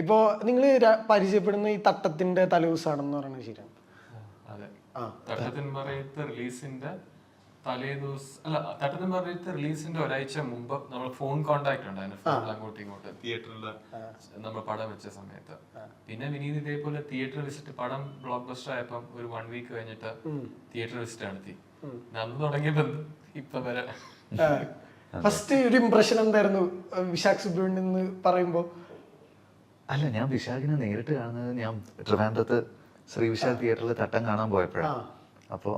ഇപ്പോ നിങ്ങൾ പരിചയപ്പെടുന്ന ഈ തട്ടത്തിന്റെ തലേദിവസമാണെന്ന് പറയുന്നത് ശരിയാണ് അതെ. ആ. തട്ടത്തിൻ പറയത്ത് റിലീസിന്റെ തലേ ദിവസം അല്ല തട്ടത്തിൻ പറയത്ത് റിലീസിന്റെ ഒരാഴ്ച മുമ്പ് നമ്മൾ ഫോൺ കോണ്ടാക്ട് ഉണ്ടായിരുന്നു ഫോണിൽ അങ്ങോട്ടും ഇങ്ങോട്ടും. തിയേറ്ററിൽ നമ്മൾ പടം വെച്ച സമയത്ത്. പിന്നെ വിനീത് ഇതേപോലെ തിയേറ്റർ വിസിറ്റ് പടം ബ്ലോക്ക് ബസ്റ്റർ ആയപ്പം ഒരു വൺ വീക്ക് കഴിഞ്ഞിട്ട് തിയേറ്റർ വിസിറ്റ് നടത്തി. അന്ന് തുടങ്ങിയ ബന്ധം ഇപ്പൊ വരെ. ഫസ്റ്റ് ഒരു ഇംപ്രഷൻ എന്തായിരുന്നു വിശാഖ് സുബ്രഹ്മണ്യം എന്ന് പറയുമ്പോ? അല്ല ഞാൻ വിശാഖിനെ നേരിട്ട് കാണുന്നത് ഞാൻ ട്രിവാൻഡ്രത്ത് ശ്രീ വിശാൽ തിയേറ്ററിൽ തട്ടം കാണാൻ പോയപ്പോഴാണ് അപ്പോ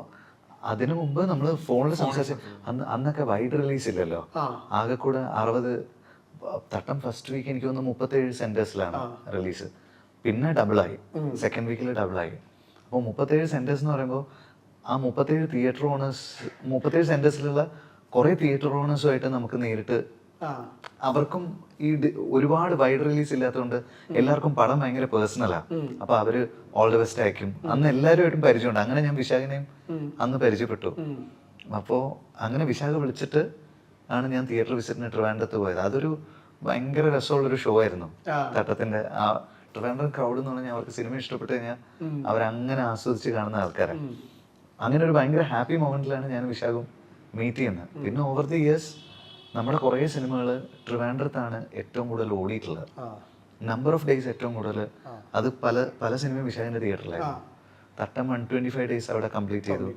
അതിനു മുമ്പ് നമ്മൾ ഫോണിൽ സംസാരിച്ച് അന്ന് അന്നൊക്കെ വൈഡ് റിലീസ് ഇല്ലല്ലോ ആകെ കൂടെ അറുപത് തട്ടം ഫസ്റ്റ് വീക്ക് എനിക്ക് തോന്നുന്നു മുപ്പത്തേഴ് സെന്റേഴ്സിലാണ് റിലീസ്. പിന്നെ ഡബിളായി. സെക്കൻഡ് വീക്കിൽ ഡബിളായി. അപ്പോൾ മുപ്പത്തേഴ് സെന്റേഴ്സ് എന്ന് പറയുമ്പോൾ ആ മുപ്പത്തേഴ് തിയേറ്റർ ഓണേഴ്സ് മുപ്പത്തേഴ് സെന്റേഴ്സിലുള്ള കുറേ തിയേറ്റർ ഓണേഴ്സുമായിട്ട് നമുക്ക് നേരിട്ട് അവർക്കും ഈ ഒരുപാട് വൈഡ് റിലീസ് ഇല്ലാത്തതുകൊണ്ട് എല്ലാവർക്കും പടം ഭയങ്കര പേഴ്സണലാ. അപ്പൊ അവർ ഓൾ ദി ബെസ്റ്റ് അയക്കും അന്ന് എല്ലാവരുമായിട്ടും പരിചയമുണ്ട്. അങ്ങനെ ഞാൻ വിശാഖിനെയും അന്ന് പരിചയപ്പെട്ടു. അപ്പോ അങ്ങനെ വിശാഖ വിളിച്ചിട്ട് ആണ് ഞാൻ തിയേറ്റർ വിസിറ്റിന് ട്രിവാൻഡ്രത്ത് പോയത്. അതൊരു ഭയങ്കര രസമുള്ളൊരു ഷോ ആയിരുന്നു. തട്ടത്തിന്റെ ആ ട്രിവാൻഡ്രം ക്രൗഡ് എന്ന് പറഞ്ഞാൽ അവർക്ക് സിനിമ ഇഷ്ടപ്പെട്ട് കഴിഞ്ഞാൽ അവരങ്ങനെ ആസ്വദിച്ച് കാണുന്ന ആൾക്കാരാണ് അങ്ങനെ ഒരു ഭയങ്കര ഹാപ്പി മൊമെന്റിലാണ് ഞാൻ വിശാഖും മീറ്റ് ചെയ്യുന്നത്. പിന്നെ ഓവർ ദി ഇയേഴ്സ് നമ്മുടെ കുറേ സിനിമകൾ ട്രിവാൻഡ്രത്താണ് ഏറ്റവും കൂടുതൽ ഓടിയിട്ടുള്ളത്. നമ്പർ ഓഫ് ഡേയ്സ് ഏറ്റവും കൂടുതൽ അത് പല പല സിനിമ വിശാഖിന്റെ തിയേറ്ററിലായിരുന്നു. Thattam one twenty five days അവിടെ കംപ്ലീറ്റ് ചെയ്തു.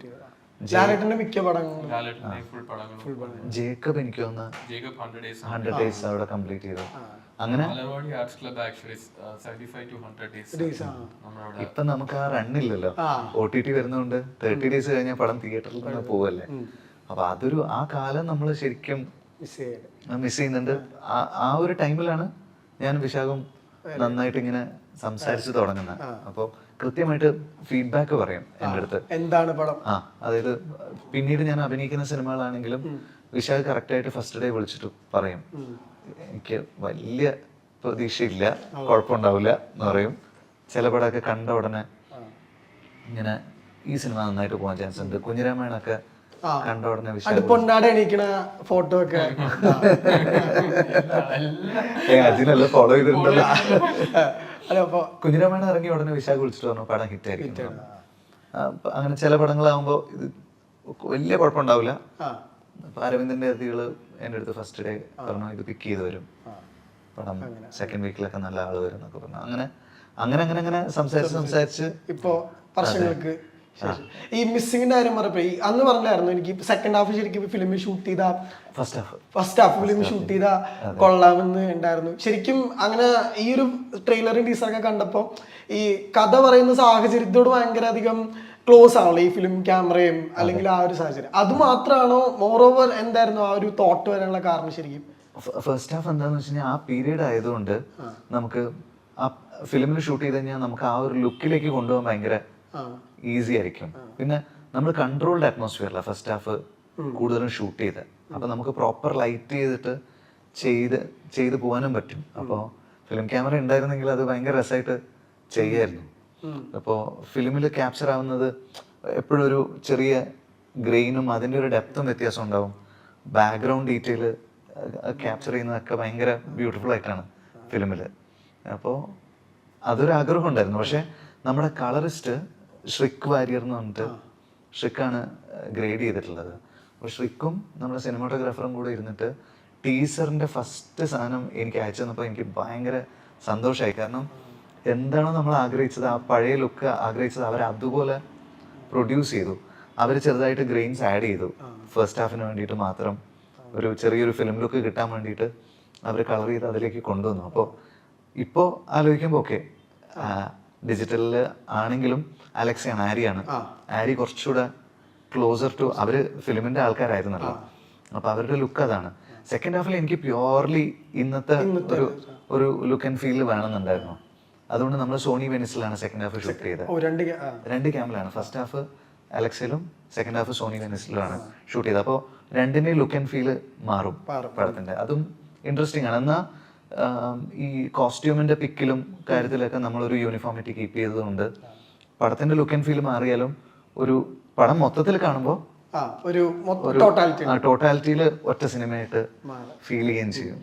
ജേക്കബ് എനിക്ക് ഹൺഡ്രഡ് ഡേയ്സ് അവിടെ കംപ്ലീറ്റ് ചെയ്തു. അങ്ങനെ days. ഇപ്പൊ നമുക്ക് ആ റണ്ണില്ലല്ലോ ഒ ടി ടി വരുന്നതുകൊണ്ട് തേർട്ടി ഡേയ്സ് കഴിഞ്ഞാൽ പടം തിയേറ്ററിൽ നിന്ന് പോവല്ലേ. അപ്പൊ അതൊരു ആ കാലം നമ്മൾ ശരിക്കും മിസ് ചെയ്യുന്നുണ്ട്. ആ- ആ ഒരു ടൈമിലാണ് ഞാൻ വിശാഖം നന്നായിട്ട് ഇങ്ങനെ സംസാരിച്ചു തുടങ്ങുന്നത് അപ്പോൾ കൃത്യമായിട്ട് ഫീഡ്ബാക്ക് പറയും എന്റെ അടുത്ത്. എന്താണ് പടം? ആ അതായത് പിന്നീട് ഞാൻ അഭിനയിക്കുന്ന സിനിമകളാണെങ്കിലും വിശാഖ് കറക്റ്റായിട്ട് ഫസ്റ്റ് ഡേ വിളിച്ചിട്ട് പറയും. എനിക്ക് വലിയ പ്രതീക്ഷയില്ല കുഴപ്പമുണ്ടാവില്ല എന്ന് പറയും. ചില പടമൊക്കെ കണ്ട ഉടനെ ഇങ്ങനെ ഈ സിനിമ നന്നായിട്ട് പോകാൻ ചാൻസ് ഉണ്ട്. കുഞ്ഞിരാമായണൊക്കെ കണ്ട ഉടനെ പൊന്നാട എണീക്കണ ഫോട്ടോ ഒക്കെ. ഫോളോ ചെയ്തിട്ടുണ്ടല്ലോ. അല്ല അപ്പൊ കുഞ്ഞിരാമായണം ഇറങ്ങി ഉടനെ വിശാഖ് വിളിച്ചിട്ട് പറഞ്ഞു പടം ഹിറ്റ് ആയിരിക്കും അങ്ങനെ ചില പടങ്ങളാകുമ്പോൾ ഇത് വലിയ കുഴപ്പമുണ്ടാവില്ല. ആ. അപ്പൊ അരവിന്ദന്റെ അതികൾ എന്റെ അടുത്ത് ഫസ്റ്റ് ഡേ പറഞ്ഞു ഇത് പിക്ക് ചെയ്ത് വരും. പടം സെക്കൻഡ് വീക്കിലൊക്കെ നല്ല ആൾ വരും എന്നൊക്കെ പറഞ്ഞു. അങ്ങനെ അങ്ങനെ അങ്ങനെ അങ്ങനെ സംസാരിച്ച് സംസാരിച്ച് ഇപ്പോ വർഷങ്ങൾക്ക് ഈ മിസ്സിങ്ങിന്റെ കാര്യം പറഞ്ഞപ്പോ അന്ന് പറഞ്ഞായിരുന്നു എനിക്ക് സെക്കൻഡ് ഹാഫ് ശരിക്കും ഫിലിം ഷൂട്ട് ചെയ്ത first half first half film shoot ചെയ്ത കൊള്ളാമെന്ന് ഉണ്ടായിരുന്നു. ശരിക്കും അങ്ങനെ ഈ ഒരു ട്രെയിലറും ടീസറൊക്കെ കണ്ടപ്പോ ഈ കഥ പറയുന്ന സാഹചര്യത്തോട് ഭയങ്കര അധികം ക്ലോസ് ആണല്ലോ ഈ ഫിലിം ക്യാമറയും അല്ലെങ്കിൽ ആ ഒരു സാഹചര്യം. അത് മാത്രമാണോ മോർ ഓവർ എന്തായിരുന്നു ആ ഒരു തോട്ട് വരാനുള്ള കാരണം ശരിക്കും? ഫസ്റ്റ് ഹാഫ് എന്താന്ന് വെച്ച് കഴിഞ്ഞാൽ ആ പീരീഡ് ആയതുകൊണ്ട് നമുക്ക് ആ ഫിലിമിൽ ഷൂട്ട് ചെയ്ത് കഴിഞ്ഞാൽ നമുക്ക് ആ ഒരു ലുക്കിലേക്ക് കൊണ്ടുപോകാൻ ഭയങ്കര ഈസി ആയിരിക്കും. പിന്നെ നമ്മൾ കൺട്രോൾഡ് അറ്റ്മോസ്ഫിയറില്ല ഫസ്റ്റ് ഹാഫ് കൂടുതലും ഷൂട്ട് ചെയ്ത്. അപ്പൊ നമുക്ക് പ്രോപ്പർ ലൈറ്റ് ചെയ്തിട്ട് ചെയ്ത് ചെയ്ത് പോകാനും പറ്റും. അപ്പോൾ ഫിലിം ക്യാമറ ഉണ്ടായിരുന്നെങ്കിൽ അത് ഭയങ്കര രസമായിട്ട് ചെയ്യായിരുന്നു. അപ്പോൾ ഫിലിമിൽ ക്യാപ്ചർ ആവുന്നത് എപ്പോഴും ഒരു ചെറിയ ഗ്രെയിനും അതിന്റെ ഒരു ഡെപ്തും വ്യത്യാസം ഉണ്ടാവും. ബാക്ക്ഗ്രൗണ്ട് ഡീറ്റെയിൽ ക്യാപ്ചർ ചെയ്യുന്നതൊക്കെ ഭയങ്കര ബ്യൂട്ടിഫുൾ ആയിട്ടാണ് ഫിലിമിൽ അപ്പോൾ അതൊരു ആഗ്രഹം ഉണ്ടായിരുന്നു. പക്ഷെ നമ്മുടെ കളറിസ്റ്റ് ഷ്രിക് വാരിയർ എന്ന് പറഞ്ഞിട്ട് ഷ്രിക്കാണ് ഗ്രേഡ് ചെയ്തിട്ടുള്ളത്. അപ്പോൾ ഷ്രിക്കും നമ്മുടെ സിനിമാറ്റോഗ്രാഫറും കൂടെ ഇരുന്നിട്ട് ടീസറിന്റെ ഫസ്റ്റ് സാധനം എനിക്ക് അയച്ചു തന്നപ്പോൾ എനിക്ക് ഭയങ്കര സന്തോഷമായി കാരണം എന്താണോ നമ്മൾ ആഗ്രഹിച്ചത് ആ പഴയ ലുക്ക് ആഗ്രഹിച്ചത് അവർ അതുപോലെ പ്രൊഡ്യൂസ് ചെയ്തു. അവർ ചെറുതായിട്ട് ഗ്രെയിൻസ് ആഡ് ചെയ്തു. ഫസ്റ്റ് ഹാഫിന് വേണ്ടിയിട്ട് മാത്രം ഒരു ചെറിയൊരു ഫിലിം ലുക്ക് കിട്ടാൻ വേണ്ടിയിട്ട് അവർ കളർ ചെയ്ത് അതിലേക്ക് കൊണ്ടുവന്നു. അപ്പോൾ ഇപ്പോൾ ആലോചിക്കുമ്പോൾ ഓക്കെ ഡിജിറ്റലിൽ ആണെങ്കിലും അലക്സയാണ് ആരിയാണ് ആരി കുറച്ചുകൂടെ ക്ലോസർ ടു അവർ ഫിലിമിന്റെ ആൾക്കാരായിരുന്നല്ലോ. അപ്പൊ അവരുടെ ലുക്ക് അതാണ്. സെക്കൻഡ് ഹാഫിൽ എനിക്ക് പ്യുവർലി ഇന്നത്തെ ഒരു ഒരു ലുക്ക് ആൻഡ് ഫീൽ വേണമെന്നുണ്ടായിരുന്നു. അതുകൊണ്ട് നമ്മൾ സോണി വെനിസിലാണ് സെക്കൻഡ് ഹാഫ് ഷൂട്ട് ചെയ്തത്. രണ്ട് ക്യാമിലാണ് ഫസ്റ്റ് ഹാഫ് അലക്സിലും സെക്കൻഡ് ഹാഫ് സോണി വെനിസിലുമാണ് ഷൂട്ട് ചെയ്തത്. അപ്പോൾ രണ്ടിന്റെയും ലുക്ക് ആൻഡ് ഫീൽ മാറും പടത്തിന്റെ. അതും ഇൻട്രസ്റ്റിംഗ് ആണ്. എന്നാൽ ഈ കോസ്റ്റ്യൂമിന്റെ പിക്കിലും കാര്യത്തിലൊക്കെ നമ്മളൊരു യൂണിഫോമിറ്റി കീപ്പ് ചെയ്തതുകൊണ്ട് പടത്തിന്റെ ലുക്ക് ആൻഡ് ഫീൽ മാറിയാലും ഒരു പടം മൊത്തത്തിൽ കാണുമ്പോൾ ഒരു ടോട്ടാലിറ്റി ടോട്ടാലിറ്റിയിൽ ഒറ്റ സിനിമയായിട്ട് ഫീൽ ചെയ്യുകയും ചെയ്യും.